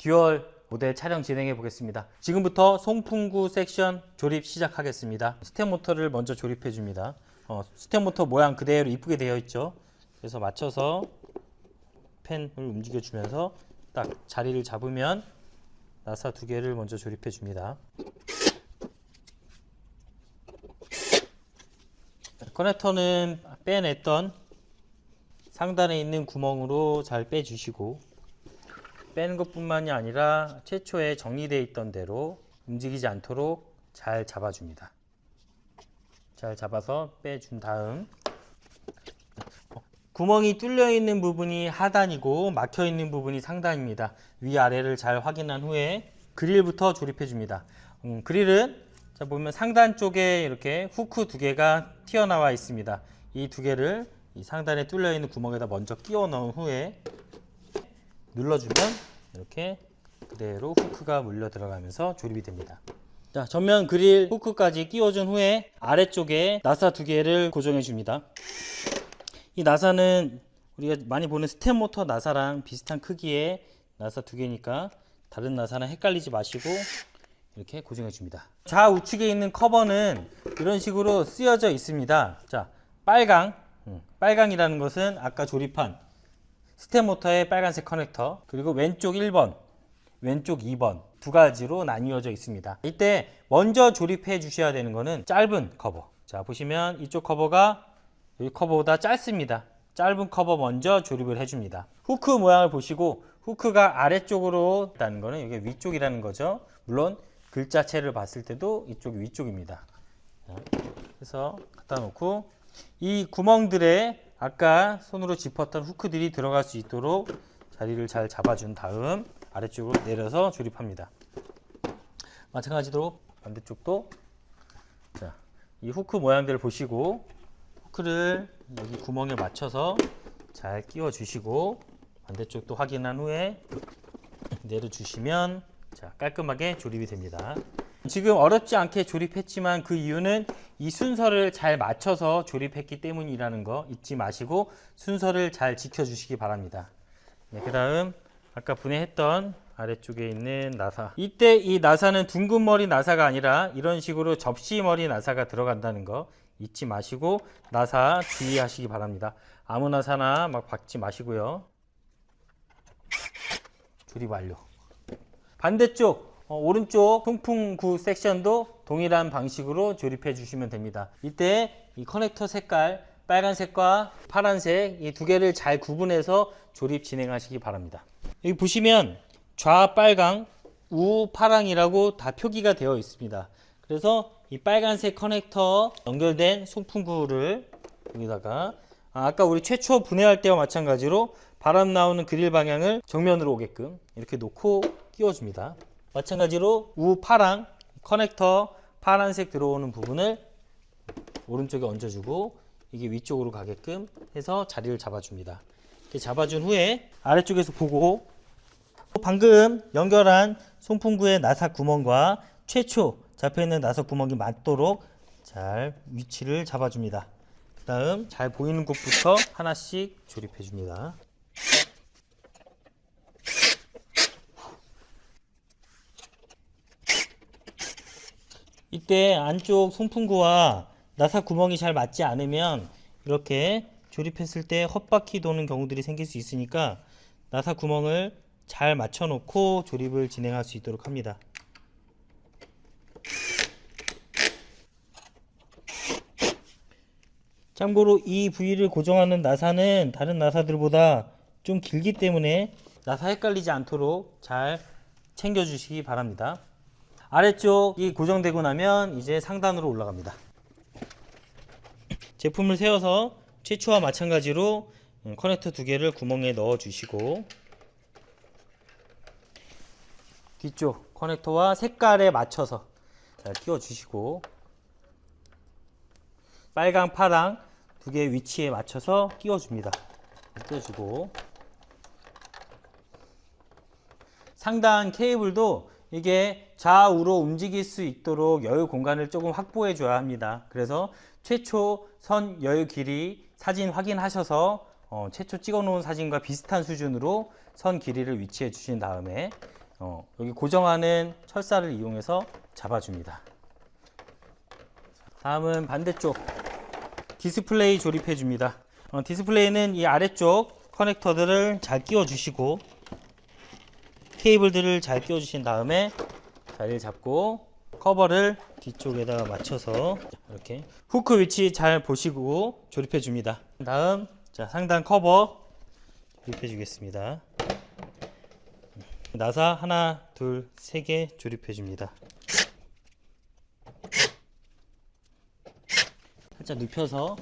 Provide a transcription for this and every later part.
듀얼 모델 촬영 진행해 보겠습니다. 지금부터 송풍구 섹션 조립 시작하겠습니다. 스텝 모터를 먼저 조립해 줍니다. 어, 스텝 모터 모양 그대로 이쁘게 되어 있죠. 그래서 맞춰서 펜을 움직여 주면서 딱 자리를 잡으면 나사 두 개를 먼저 조립해 줍니다. 커넥터는 빼냈던 상단에 있는 구멍으로 잘 빼주시고 빼는 것뿐만이 아니라 최초에 정리되어 있던 대로 움직이지 않도록 잘 잡아줍니다. 잘 잡아서 빼준 다음 구멍이 뚫려 있는 부분이 하단이고 막혀 있는 부분이 상단입니다. 위아래를 잘 확인한 후에 그릴부터 조립해 줍니다. 음, 그릴은 자 보면 상단 쪽에 이렇게 후크 두 개가 튀어나와 있습니다. 이 두 개를 이 상단에 뚫려 있는 구멍에다 먼저 끼워 넣은 후에 눌러주면 이렇게 그대로 후크가 물려 들어가면서 조립이 됩니다. 자, 전면 그릴 후크까지 끼워준 후에 아래쪽에 나사 두 개를 고정해 줍니다. 이 나사는 우리가 많이 보는 스텝 모터 나사랑 비슷한 크기의 나사 두 개니까 다른 나사랑 헷갈리지 마시고 이렇게 고정해 줍니다. 좌우측에 있는 커버는 이런 식으로 쓰여져 있습니다. 자, 빨강. 음, 빨강이라는 것은 아까 조립한 스텝 모터의 빨간색 커넥터 그리고 왼쪽 1번 왼쪽 2번 두 가지로 나뉘어져 있습니다. 이때 먼저 조립해 주셔야 되는 거는 짧은 커버. 자 보시면 이쪽 커버가 여기 커버보다 짧습니다. 짧은 커버 먼저 조립을 해 줍니다. 후크 모양을 보시고 후크가 아래쪽으로 있다는 거는 이게 위쪽이라는 거죠. 물론 글자체를 봤을 때도 이쪽이 위쪽입니다. 자, 그래서 갖다 놓고 이 구멍들에 아까 손으로 짚었던 후크들이 들어갈 수 있도록 자리를 잘 잡아준 다음 아래쪽으로 내려서 조립합니다. 마찬가지로 반대쪽도 자, 이 후크 모양들을 보시고 후크를 여기 구멍에 맞춰서 잘 끼워 주시고 반대쪽도 확인한 후에 내려 주시면 자, 깔끔하게 조립이 됩니다. 지금 어렵지 않게 조립했지만 그 이유는 이 순서를 잘 맞춰서 조립했기 때문이라는 거 잊지 마시고 순서를 잘 지켜주시기 바랍니다. 네, 그 다음 아까 분해했던 아래쪽에 있는 나사 이때 이 나사는 둥근 머리 나사가 아니라 이런 식으로 접시 머리 나사가 들어간다는 거 잊지 마시고 나사 주의하시기 바랍니다. 아무 나사나 막 박지 마시고요. 조립 완료. 반대쪽 어, 오른쪽 통풍구 섹션도 동일한 방식으로 조립해 주시면 됩니다. 이때 이 커넥터 색깔 빨간색과 파란색 이 두 개를 잘 구분해서 조립 진행하시기 바랍니다. 여기 보시면 좌 빨강, 우 파랑이라고 다 표기가 되어 있습니다. 그래서 이 빨간색 커넥터 연결된 송풍구를 여기다가 아, 아까 우리 최초 분해할 때와 마찬가지로 바람 나오는 그릴 방향을 정면으로 오게끔 이렇게 놓고 끼워줍니다. 마찬가지로 우 파랑 커넥터 파란색 들어오는 부분을 오른쪽에 얹어주고 이게 위쪽으로 가게끔 해서 자리를 잡아줍니다. 이렇게 잡아준 후에 아래쪽에서 보고 방금 연결한 송풍구의 나사 구멍과 최초 잡혀있는 나사 구멍이 맞도록 잘 위치를 잡아줍니다. 그 다음 잘 보이는 곳부터 하나씩 조립해 줍니다. 이때 안쪽 송풍구와 나사 구멍이 잘 맞지 않으면 이렇게 조립했을 때 헛바퀴 도는 경우들이 생길 수 있으니까 나사 구멍을 잘 맞춰 놓고 조립을 진행할 수 있도록 합니다. 참고로 이 부위를 고정하는 나사는 다른 나사들보다 좀 길기 때문에 나사 헷갈리지 않도록 잘 챙겨 주시기 바랍니다. 아래쪽이 고정되고 나면 이제 상단으로 올라갑니다. 제품을 세워서 최초와 마찬가지로 음, 커넥터 두 개를 구멍에 넣어 주시고 뒤쪽 커넥터와 색깔에 맞춰서 잘 끼워 주시고 빨강 파랑 두 개의 위치에 맞춰서 끼워 줍니다. 끼워 주고 상단 케이블도 이게 좌우로 움직일 수 있도록 여유 공간을 조금 확보해 줘야 합니다. 그래서 최초 선 여유 길이 사진 확인하셔서 어, 최초 찍어 놓은 사진과 비슷한 수준으로 선 길이를 위치해 주신 다음에 어, 여기 고정하는 철사를 이용해서 잡아줍니다. 다음은 반대쪽 디스플레이 조립해 줍니다. 어, 디스플레이는 이 아래쪽 커넥터들을 잘 끼워 주시고 케이블들을 잘 끼워 주신 다음에 자리를 잡고 커버를 뒤쪽에다가 맞춰서 이렇게 후크 위치 잘 보시고 조립해 줍니다. 다음 자 상단 커버 조립해 주겠습니다. 나사 하나, 둘, 세 개 조립해 줍니다. 살짝 눕혀서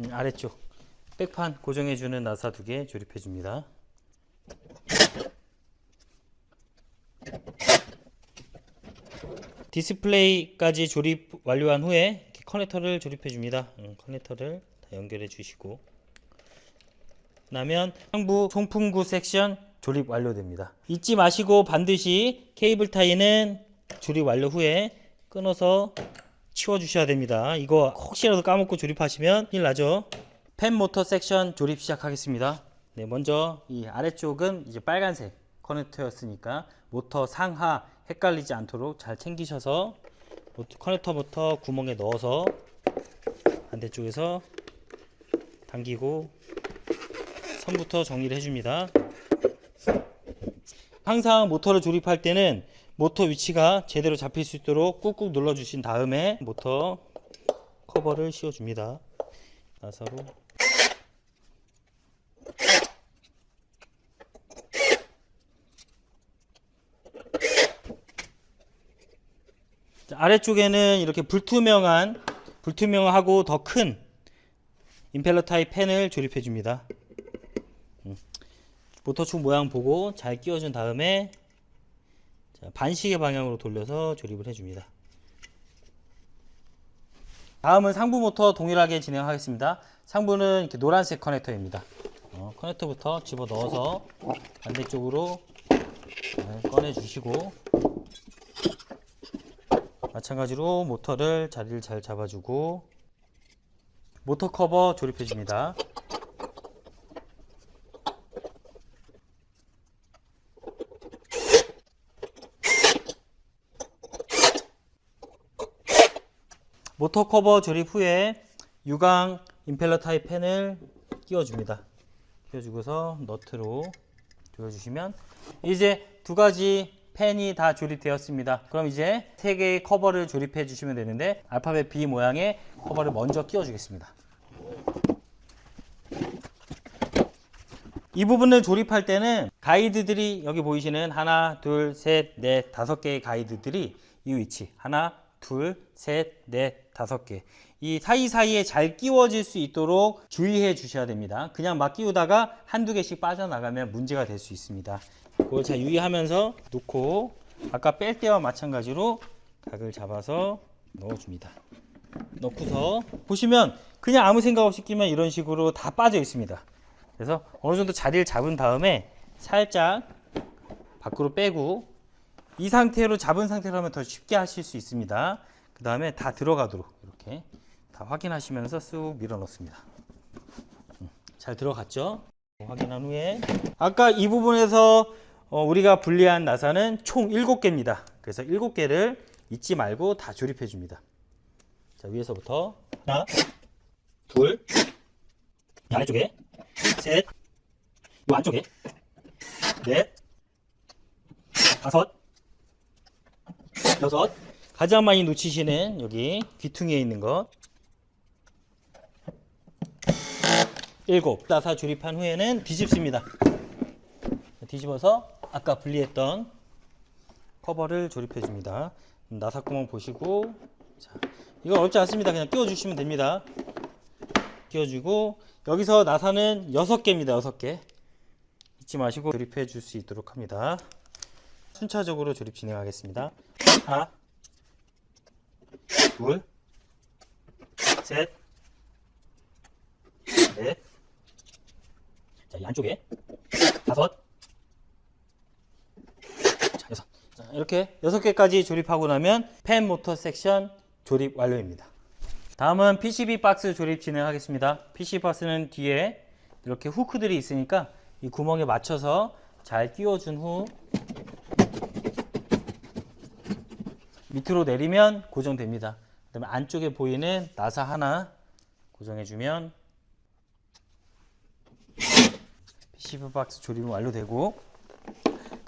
음, 아래쪽 백판 고정해 주는 나사 두 개 조립해 줍니다. 디스플레이까지 조립 완료한 후에 커넥터를 조립해 줍니다. 음, 커넥터를 다 연결해 주시고 나면 상부 송풍구 섹션 조립 완료됩니다. 잊지 마시고 반드시 케이블 타이는 조립 완료 후에 끊어서 치워 주셔야 됩니다. 이거 혹시라도 까먹고 조립하시면 큰일 나죠. 펜 모터 섹션 조립 시작하겠습니다. 네, 먼저 이 아래쪽은 이제 빨간색 커넥터였으니까 모터 상하 헷갈리지 않도록 잘 챙기셔서 모터- 커넥터 모터 구멍에 넣어서 반대쪽에서 당기고 선부터 정리를 해줍니다. 항상 모터를 조립할 때는 모터 위치가 제대로 잡힐 수 있도록 꾹꾹 눌러 주신 다음에 모터 커버를 씌워 줍니다. 나사로 아래쪽에는 이렇게 불투명한 불투명하고 더 큰 임펠러 타입 펜을 조립해 줍니다. 음. 모터축 모양 보고 잘 끼워준 다음에 자, 반시계 방향으로 돌려서 조립을 해줍니다. 다음은 상부 모터 동일하게 진행하겠습니다. 상부는 이렇게 노란색 커넥터입니다. 어, 커넥터부터 집어 넣어서 반대쪽으로 잘 꺼내 주시고 마찬가지로 모터를 자리를 잘 잡아주고 모터 커버 조립해 줍니다. 모터 커버 조립 후에 유광 임펠러 타입 펜을 끼워줍니다. 끼워주고서 너트로 조여주시면 이제 두 가지 펜이 다 조립되었습니다. 그럼 이제 세 개의 커버를 조립해 주시면 되는데 알파벳 B 모양의 커버를 먼저 끼워 주겠습니다. 이 부분을 조립할 때는 가이드들이 여기 보이시는 하나, 둘, 셋, 넷, 다섯 개의 가이드들이 이 위치 하나, 둘, 셋, 넷, 다섯 개. 이 사이사이에 잘 끼워질 수 있도록 주의해 주셔야 됩니다. 그냥 막 끼우다가 한두 개씩 빠져나가면 문제가 될 수 있습니다. 그걸 잘 유의하면서 놓고 아까 뺄 때와 마찬가지로 각을 잡아서 넣어줍니다. 넣고서 보시면 그냥 아무 생각 없이 끼면 이런 식으로 다 빠져 있습니다. 그래서 어느 정도 자리를 잡은 다음에 살짝 밖으로 빼고 이 상태로 잡은 상태로 하면 더 쉽게 하실 수 있습니다. 그 다음에 다 들어가도록 이렇게 다 확인하시면서 쓱 밀어 넣습니다. 음, 잘 들어갔죠? 확인한 후에 아까 이 부분에서 어, 우리가 분리한 나사는 총 7개입니다. 그래서 7개를 잊지 말고 다 조립해 줍니다. 자, 위에서부터 하나, 둘, 이 아래쪽에 셋, 이 안쪽에 넷, 다섯, 여섯, 가장 많이 놓치시는 여기 귀퉁이에 있는 것 일곱, 나사 조립한 후에는 뒤집습니다. 뒤집어서 아까 분리했던 커버를 조립해 줍니다. 나사 구멍 보시고 자, 이거 어렵지 않습니다. 그냥 끼워 주시면 됩니다. 끼워주고 여기서 나사는 6개입니다. 6개 잊지 마시고 조립해 줄 수 있도록 합니다. 순차적으로 조립 진행하겠습니다. 하나 둘 셋, 넷, 자, 이 안쪽에 다섯, 자, 이렇게 6개까지 조립하고 나면 팬 모터 섹션 조립 완료입니다. 다음은 PCB 박스 조립 진행하겠습니다. PCB 박스는 뒤에 이렇게 후크들이 있으니까 이 구멍에 맞춰서 잘 끼워준 후 밑으로 내리면 고정됩니다. 그 다음에 안쪽에 보이는 나사 하나 고정해주면 PCB 박스 조립은 완료되고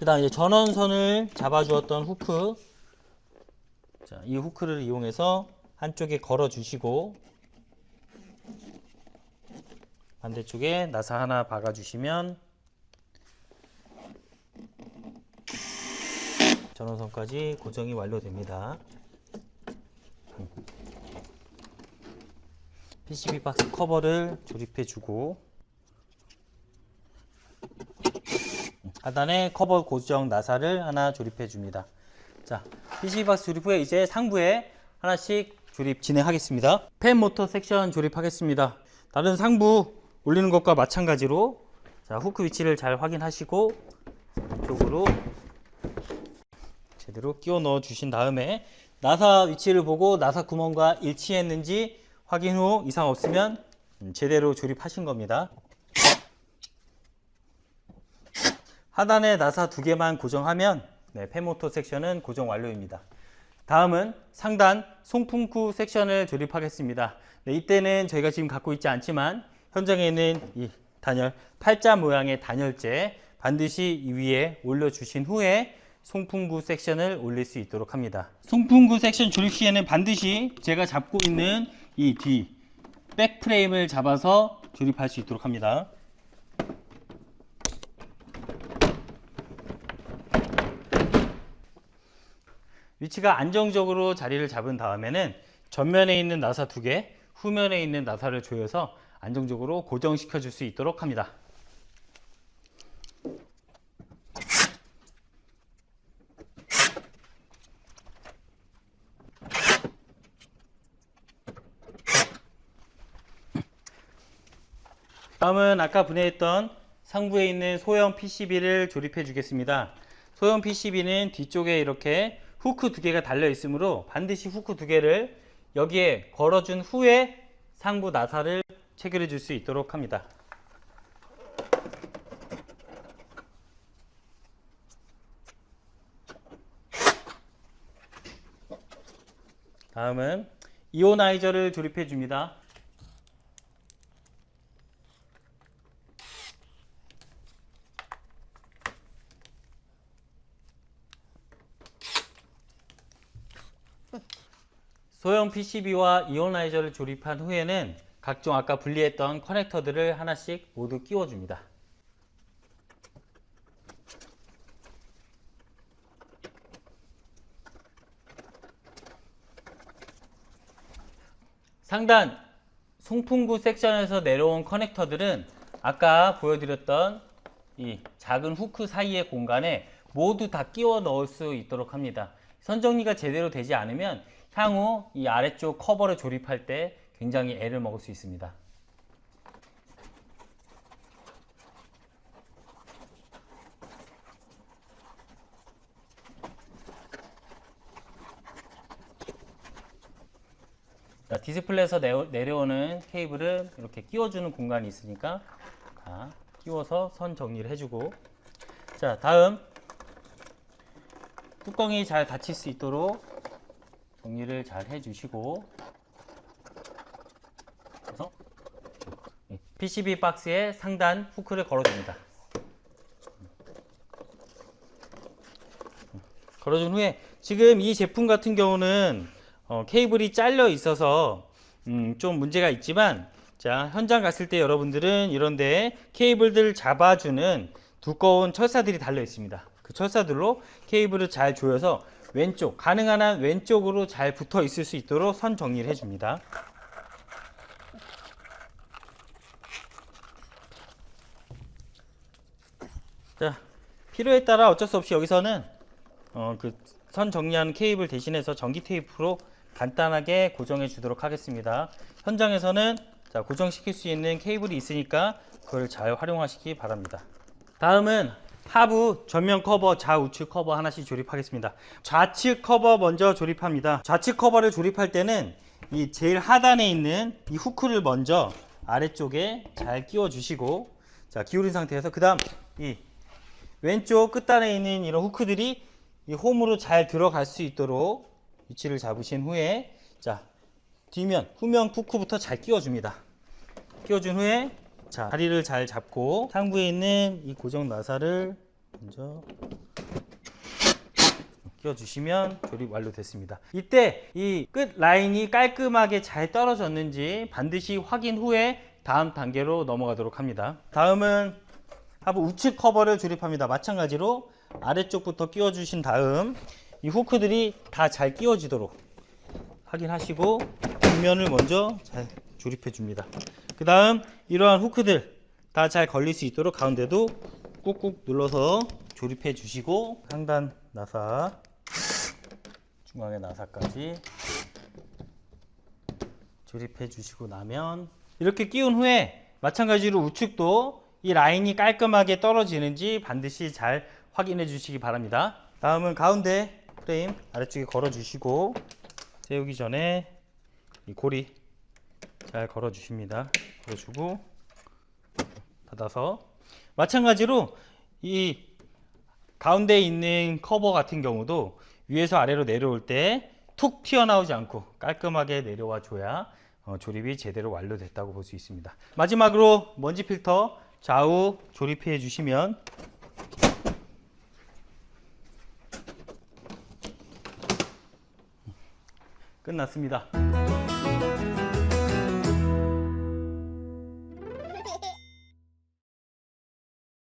그 다음 이제 전원선을 잡아주었던 후크 자, 이 후크를 이용해서 한쪽에 걸어 주시고 반대쪽에 나사 하나 박아 주시면 전원선까지 고정이 완료됩니다. PCB 박스 커버를 조립해 주고 하단에 커버 고정 나사를 하나 조립해 줍니다. 자, PCB 박스 조립 후에 이제 상부에 하나씩 조립 진행하겠습니다. 펜 모터 섹션 조립하겠습니다. 다른 상부 올리는 것과 마찬가지로 자, 후크 위치를 잘 확인하시고 이쪽으로 제대로 끼워 넣어 주신 다음에 나사 위치를 보고 나사 구멍과 일치했는지 확인 후 이상 없으면 음, 제대로 조립하신 겁니다. 하단에 나사 두 개만 고정하면 네, 펜모터 섹션은 고정 완료입니다. 다음은 상단 송풍구 섹션을 조립하겠습니다. 네, 이때는 저희가 지금 갖고 있지 않지만 현장에 있는 이 단열 팔자 모양의 단열재 반드시 이 위에 올려주신 후에 송풍구 섹션을 올릴 수 있도록 합니다. 송풍구 섹션 조립 시에는 반드시 제가 잡고 있는 이 뒤 백프레임을 잡아서 조립할 수 있도록 합니다. 위치가 안정적으로 자리를 잡은 다음에는 전면에 있는 나사 두 개, 후면에 있는 나사를 조여서 안정적으로 고정시켜 줄 수 있도록 합니다. 다음은 아까 분해했던 상부에 있는 소형 PCB를 조립해 주겠습니다. 소형 PCB는 뒤쪽에 이렇게 후크 두 개가 달려 있으므로 반드시 후크 두 개를 여기에 걸어준 후에 상부 나사를 체결해 줄 수 있도록 합니다. 다음은 이오나이저를 조립해 줍니다. 소형 PCB와 이오나이저를 조립한 후에는 각종 아까 분리했던 커넥터들을 하나씩 모두 끼워줍니다. 상단 송풍구 섹션에서 내려온 커넥터들은 아까 보여드렸던 이 작은 후크 사이의 공간에 모두 다 끼워 넣을 수 있도록 합니다. 선정리가 제대로 되지 않으면 향후 이 아래쪽 커버를 조립할 때 굉장히 애를 먹을 수 있습니다. 자, 디스플레이에서 내려- 내려오는 케이블을 이렇게 끼워주는 공간이 있으니까 자, 끼워서 선 정리를 해주고 자 다음 뚜껑이 잘 닫힐 수 있도록 정리를 잘 해주시고 그래서 PCB 박스에 상단 후크를 걸어줍니다. 걸어준 후에 지금 이 제품 같은 경우는 어, 케이블이 잘려 있어서 음, 좀 문제가 있지만 자 현장 갔을 때 여러분들은 이런데 케이블들 잡아주는 두꺼운 철사들이 달려 있습니다. 그 철사들로 케이블을 잘 조여서 왼쪽 가능한 한 왼쪽으로 잘 붙어 있을 수 있도록 선 정리를 해줍니다. 자 필요에 따라 어쩔 수 없이 여기서는 어, 그 선 정리하는 케이블 대신해서 전기 테이프로 간단하게 고정해 주도록 하겠습니다. 현장에서는 자, 고정시킬 수 있는 케이블이 있으니까 그걸 잘 활용하시기 바랍니다. 다음은 하부 전면 커버, 좌우측 커버 하나씩 조립하겠습니다. 좌측 커버 먼저 조립합니다. 좌측 커버를 조립할 때는 이 제일 하단에 있는 이 후크를 먼저 아래쪽에 잘 끼워 주시고 자, 기울인 상태에서 그 다음 이 왼쪽 끝단에 있는 이런 후크들이 이 홈으로 잘 들어갈 수 있도록 위치를 잡으신 후에 자 뒤면 후면 후크부터 잘 끼워줍니다. 끼워준 후에 자 다리를 잘 잡고 상부에 있는 이 고정 나사를 먼저 끼워주시면 조립 완료됐습니다. 이때 이 끝 라인이 깔끔하게 잘 떨어졌는지 반드시 확인 후에 다음 단계로 넘어가도록 합니다. 다음은 하부 우측 커버를 조립합니다. 마찬가지로 아래쪽부터 끼워주신 다음 이 후크들이 다 잘 끼워지도록 확인하시고 뒷면을 먼저 잘 조립해 줍니다. 그 다음 이러한 후크들 다 잘 걸릴 수 있도록 가운데도 꾹꾹 눌러서 조립해 주시고 상단 나사 중앙의 나사까지 조립해 주시고 나면 이렇게 끼운 후에 마찬가지로 우측도 이 라인이 깔끔하게 떨어지는지 반드시 잘 확인해 주시기 바랍니다. 다음은 가운데 프레임 아래쪽에 걸어 주시고 세우기 전에 이 고리 잘 걸어 주십니다. 걸어 주고 닫아서 마찬가지로 이 가운데 있는 커버 같은 경우도 위에서 아래로 내려올 때 툭 튀어나오지 않고 깔끔하게 내려와 줘야 어, 조립이 제대로 완료됐다고 볼 수 있습니다. 마지막으로 먼지 필터 좌우 조립해 주시면 끝났습니다.